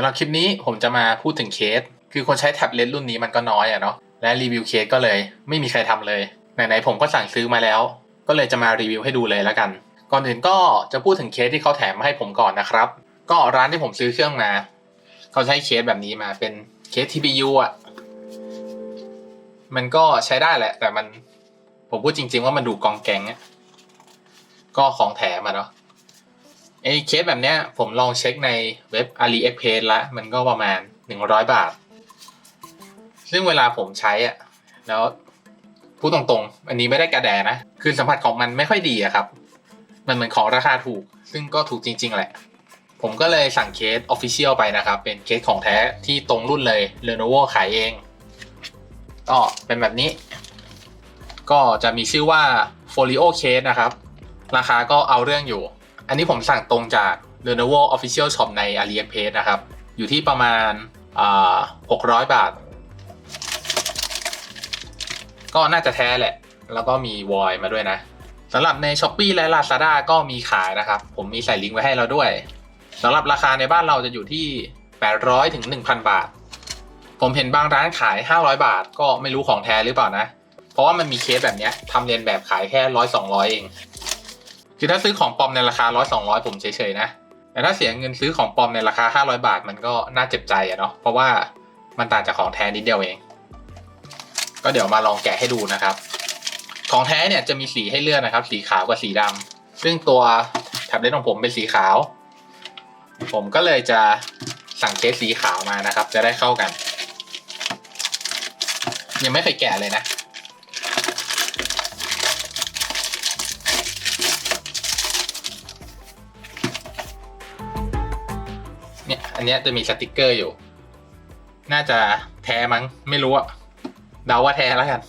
ำหรับคลิปนี้ผมจะมาพูดถึงเคส คือคนใช้แท็บเล็ตรุ่นนี้มันก็น้อยอะเนาะและรีวิวเคสก็เลยไม่มีใครทำเลยไหนๆผมก็สั่งซื้อมาแล้ว ก็เลยจะมารีวิวให้ดูเลยแล้วกัน ก่อนอื่นก็จะพูดถึงเคสที่เขาแถมมาให้ผมก่อนนะครับ ก็ร้านที่ผมซื้อเครื่องมาเขาใช้เคสแบบนี้มาเป็นเคส TPU อะมันก็ใช้ได้แหละ แต่มันผมพูดจริง ๆ ว่ามันดูกองแกงอะก็ของแถมอะเนาะ ไอ้เคสแบบเนี้ยผมลองเช็คในเว็บ AliExpress ละมันก็ประมาณ 100 บาท ซึ่งเวลาผมใช้อะแล้วพูดตรงๆ อันนี้ไม่ได้กระแดนะ คือสัมผัสของมันไม่ค่อยดีอะครับ มันเหมือนของราคาถูก ซึ่งก็ถูกจริง ๆ แหละ ผมก็เลยสั่งเคส Official ไปนะครับ เป็นเคสของแท้ที่ตรงรุ่นเลย Lenovo ขายเอง ก็เป็นแบบนี้ ก็จะมีชื่อว่า Folio Case นะครับ ราคาก็เอาเรื่องอยู่ อันนี้ผมสั่งตรงจาก Lenovo Official Shop ใน AliExpress นะครับ อยู่ที่ประมาณ600บาท ก็น่าจะแท้แหละ แล้วก็มีวอยมาด้วยนะสำหรับใน s h อ p e e และ Lazada ก็มีขายนะครับ ผมมีใส่ลิงก์ไว้ให้เราด้วยสำหรับราคาในบ้านเราจะอยู่ที่ 800ถึง1,000 บาท ผมเห็นบางร้านขาย 500 บาท ก็ไม่รู้ของแท้หรือเปล่านะ เพราะว่ามันมีเคสแบบนี้ทำเรียนแบบขายแค่ร้อยสองร้อยเอง คือถ้าซื้อของปลอมในราคาร้อยสองร้อยผมเฉยๆนะ แต่ถ้าเสียเงินซื้อของปลอมในราคา500บาทมันก็น่าเจ็บใจอะเนาะ เพราะว่ามันต่างจากของแท้นิดเดียวเอง ก็เดี๋ยวมาลองแกะให้ดูนะครับ ของแท้เนี่ยจะมีสีให้เลือกนะครับ สีขาวกับสีดำซึ่งตัวแท็บเล็ตของผมเป็นสีขาว ผมก็เลยจะสั่งเคสสีขาวมานะครับ จะได้เข้ากัน ยังไม่เคยแกะเลยนะ อันนี้จะมีสติกเกอร์อยู่ น่าจะแท้มั้ง ไม่รู้อะเดาว่าแท้แล้วกัน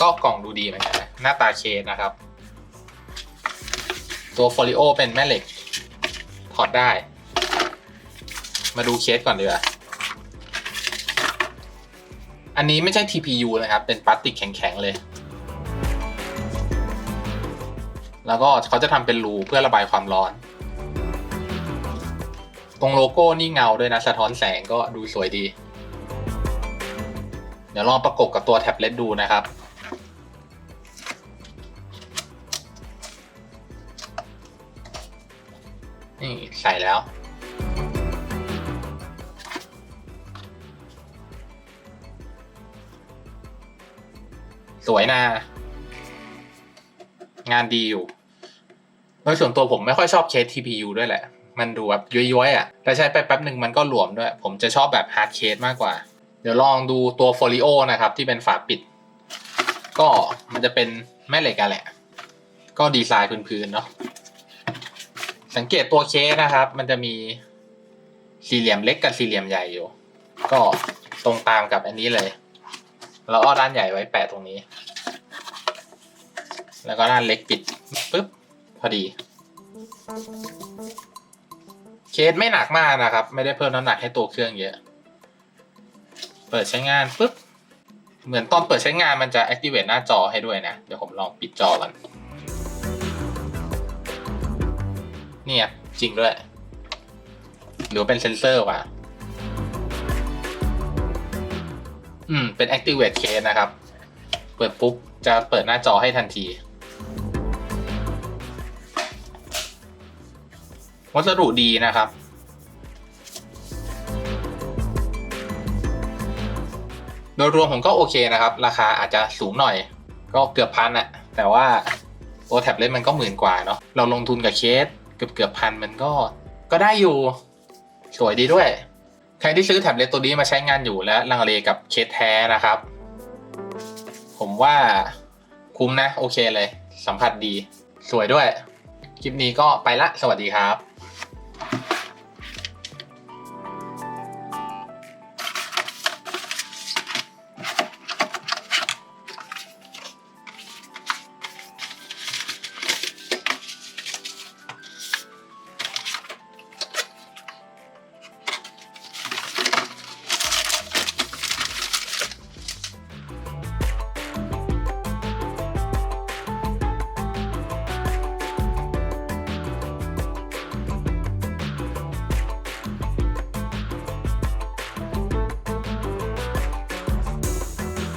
ก็กล่องดูดีเหมือนกันหน้าตาเคสนะครับ ตัวโฟลิโอเป็นแม่เหล็ก ถอดได้ มาดูเคสก่อนดีกว่า อันนี้ไม่ใช่ TPU นะครับ เป็นพลาสติกแข็งๆเลย แล้วก็เขาจะทำเป็นรูเพื่อระบายความร้อน ตรงโลโก้นี่เงาด้วยนะสะท้อนแสงก็ดูสวยดี เดี๋ยวลองประกบกับตัวแท็บเล็ตดูนะครับนี่ใส่แล้ว สวยนะ งานดีอยู่ โดยส่วนตัวผมไม่ค่อยชอบเคส TPU ด้วยแหละ มันดูแบบย้อยๆอะแต่ใช้ไปแป๊บหนึ่งมันก็หลวมด้วย ผมจะชอบแบบฮาร์ดเคสมากกว่า เดี๋ยวลองดูตัวโฟลิโอนะครับที่เป็นฝาปิด ก็มันจะเป็นแม่เหล็กอะแหละ ก็ดีไซน์พื้นๆเนาะ สังเกตตัวเคสนะครับ มันจะมีสี่เหลี่ยมเล็กกับสี่เหลี่ยมใหญ่อยู่ ก็ตรงตามกับอันนี้เลย แล้วเอด้านใหญ่ไว้แปะตรงนี้ แล้วก็ด้านเล็กปิดปุ๊บ พอดี เคสไม่หนักมากนะครับ ไม่ได้เพิ่มน้ำหนักให้ตัวเครื่องเยอะ เปิดใช้งานปุ๊บ เหมือนตอนเปิดใช้งานมันจะ activate หน้าจอให้ด้วยนะ เดี๋ยวผมลองปิดจอก่อนเนี่ยจริงด้วย หรือเป็นเซนเซอร์วะอืม เป็น activate case นะครับ เปิดปุ๊บ จะเปิดหน้าจอให้ทันที วัสดุดีนะครับ โดยรวมผมก็โอเคนะครับ ราคาอาจจะสูงหน่อย ก็เกือบพันอะแต่ว่าตัวแท็บเล็ตมันก็หมื่นกว่าเนาะเราลงทุนกับเคสเกือบเกือบพันมันก็ก็ได้อยู่สวยดีด้วย ใครที่ซื้อแท็บเล็ตตัวนี้มาใช้งานอยู่และลังเลกับเคสแท้นะครับ ผมว่าคุ้มนะ โอเคเลย สัมผัสดี สวยด้วย คลิปนี้ก็ไปละ สวัสดีครับ